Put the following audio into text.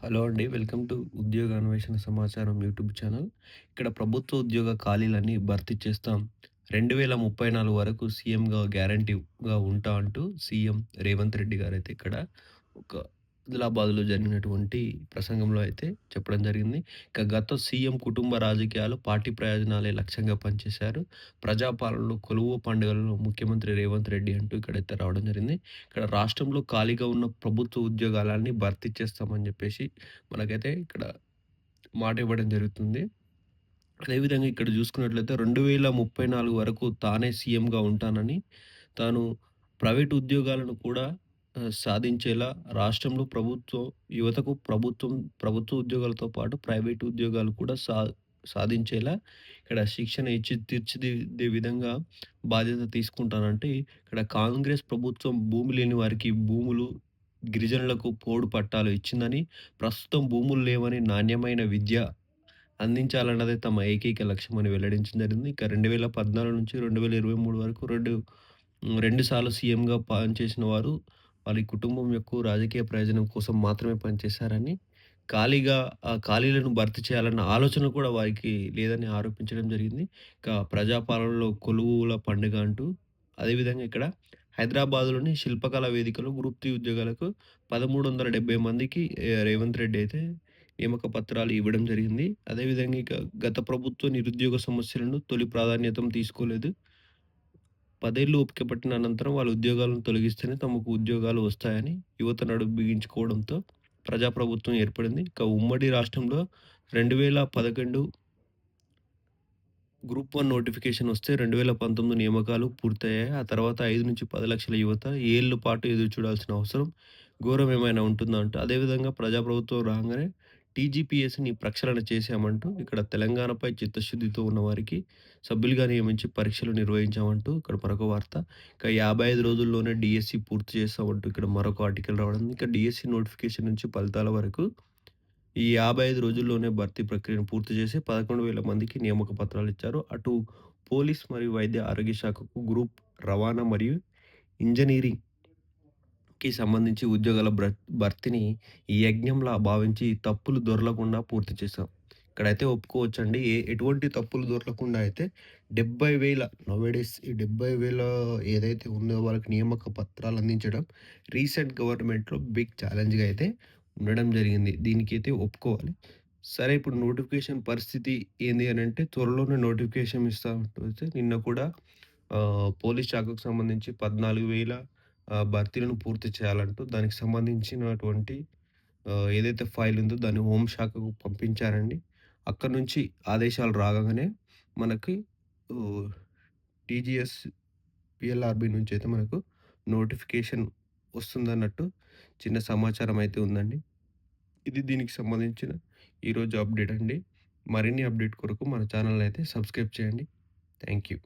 Hello అండి. Welcome to ఉద్యోగ అన్వేషణ సమాచారం యూట్యూబ్ ఛానల్. ఇక్కడ ప్రభుత్వ ఉద్యోగ ఖాళీలన్నీ భర్తీ చేస్తాం. 2034 వరకు సీఎంగా గ్యారంటీగా ఉంటా అంటూ సీఎం రేవంత్ రెడ్డి గారు అయితే ఇక్కడ ఒక ఆదిలాబాద్‌లో జరిగినటువంటి ప్రసంగంలో అయితే చెప్పడం జరిగింది. ఇక గత సీఎం కుటుంబ రాజకీయాలు, పార్టీ ప్రయోజనాలే లక్ష్యంగా పనిచేశారు. ప్రజాపాలనలో కొలువు పండుగలను ముఖ్యమంత్రి రేవంత్ రెడ్డి అంటూ ఇక్కడైతే రావడం జరిగింది. ఇక్కడ రాష్ట్రంలో ఖాళీగా ఉన్న ప్రభుత్వ ఉద్యోగాలన్నీ భర్తీ చేస్తామని చెప్పేసి మనకైతే ఇక్కడ మాట ఇవ్వడం జరుగుతుంది. అదేవిధంగా ఇక్కడ చూసుకున్నట్లయితే 2034 వరకు తానే సీఎంగా ఉంటానని, తాను ప్రైవేట్ ఉద్యోగాలను కూడా సాధించేలా రాష్ట్రంలో ప్రభుత్వం యువతకు ప్రభుత్వం ప్రభుత్వ ఉద్యోగాలతో పాటు ప్రైవేట్ ఉద్యోగాలు కూడా సా సాధించేలా ఇక్కడ శిక్షణ ఇచ్చి తీర్చిదిద్దే విధంగా బాధ్యత తీసుకుంటానంటే, ఇక్కడ కాంగ్రెస్ ప్రభుత్వం భూమి లేని వారికి భూములు, గిరిజనులకు పోడు పట్టాలు ఇచ్చిందని, ప్రస్తుతం భూములు లేవని నాణ్యమైన విద్య అందించాలన్నదే తమ ఏకైక లక్ష్యమని వెల్లడించడం జరిగింది. ఇక 2014 నుంచి 2023 వరకు రెండు రెండు సార్లు సీఎంగా పనిచేసిన వారు వారి కుటుంబం యొక్క రాజకీయ ప్రయోజనం కోసం మాత్రమే పనిచేశారని, ఖాళీగా ఆ ఖాళీలను భర్తీ చేయాలన్న ఆలోచన కూడా వారికి లేదని ఆరోపించడం జరిగింది. ఇక ప్రజాపాలనలో కొలువుల పండుగ అంటూ అదేవిధంగా ఇక్కడ హైదరాబాద్‌లోని శిల్పకళా వేదికలో గ్రూప్ 3 ఉద్యోగాలకు 1370 మందికి రేవంత్ రెడ్డి అయితే నియామక పత్రాలు ఇవ్వడం జరిగింది. అదేవిధంగా ఇక గత ప్రభుత్వ నిరుద్యోగ సమస్యలను తొలి ప్రాధాన్యతం తీసుకోలేదు. పదేళ్ళు ఓపిక పట్టిన అనంతరం వాళ్ళ ఉద్యోగాలను తొలగిస్తేనే తమకు ఉద్యోగాలు వస్తాయని యువత నడుం బిగించుకోవడంతో ప్రజాప్రభుత్వం ఏర్పడింది. ఇక ఉమ్మడి రాష్ట్రంలో 2011 గ్రూప్ వన్ నోటిఫికేషన్ వస్తే 2019 నియామకాలు పూర్తయ్యాయి. ఆ తర్వాత 5-10 లక్షల యువత ఏళ్ళ పాటు ఎదురు చూడాల్సిన అవసరం ఘోరం ఏమైనా ఉంటుందా అంటూ, అదేవిధంగా ప్రజాప్రభుత్వం రాగానే టీజీపీఎస్‌ని ప్రక్షాళన చేశామంటూ ఇక్కడ తెలంగాణపై చిత్తశుద్ధితో ఉన్నవారికి సభ్యులుగా నియమించి పరీక్షలు నిర్వహించామంటూ ఇక్కడ మరొక వార్త. ఇక 55 రోజుల్లోనే డిఎస్సి పూర్తి చేస్తామంటూ ఇక్కడ మరొక ఆర్టికల్ రావడం. ఇంకా డీఎస్సీ నోటిఫికేషన్ నుంచి ఫలితాల వరకు ఈ 55 రోజుల్లోనే భర్తీ ప్రక్రియను పూర్తి చేసి 11,000 మందికి నియామక పత్రాలు ఇచ్చారు. అటు పోలీస్ మరియు వైద్య ఆరోగ్య శాఖకు గ్రూప్, రవాణా మరియు ఇంజనీరింగ్ కి సంబంధించి ఉద్యోగాల భర్తీని ఈ యజ్ఞంలా భావించి తప్పులు దొరలకుండా పూర్తి చేశాం. ఇక్కడైతే ఒప్పుకోవచ్చండి. ఏ ఎటువంటి తప్పులు దొరకకుండా అయితే డెబ్బై వేల నోవేడేస్ ఈ 70,000 ఏదైతే ఉందో వాళ్ళకి నియామక పత్రాలు అందించడం రీసెంట్ గవర్నమెంట్‌లో బిగ్ ఛాలెంజ్‌గా అయితే ఉండడం జరిగింది. దీనికైతే ఒప్పుకోవాలి. సరే ఇప్పుడు నోటిఫికేషన్ పరిస్థితి ఏంది అంటే త్వరలోనే నోటిఫికేషన్ ఇస్తామంటూ నిన్న కూడా పోలీస్ శాఖకు సంబంధించి పద్నాలుగు వేల భర్తీలను పూర్తి చేయాలంటూ దానికి సంబంధించినటువంటి ఏదైతే ఫైల్ ఉందో దాన్ని హోం శాఖకు పంపించారండి. అక్కడి నుంచి ఆదేశాలు రాగానే మనకి టీజీఎస్, పీఎల్ఆర్‌బీ నుంచి అయితే మనకు నోటిఫికేషన్ వస్తుందన్నట్టు చిన్న సమాచారం అయితే ఉందండి. ఇది దీనికి సంబంధించిన ఈరోజు అప్డేట్ అండి. మరిన్ని అప్డేట్ కొరకు మన ఛానల్ అయితే సబ్స్క్రైబ్ చేయండి. Thank you.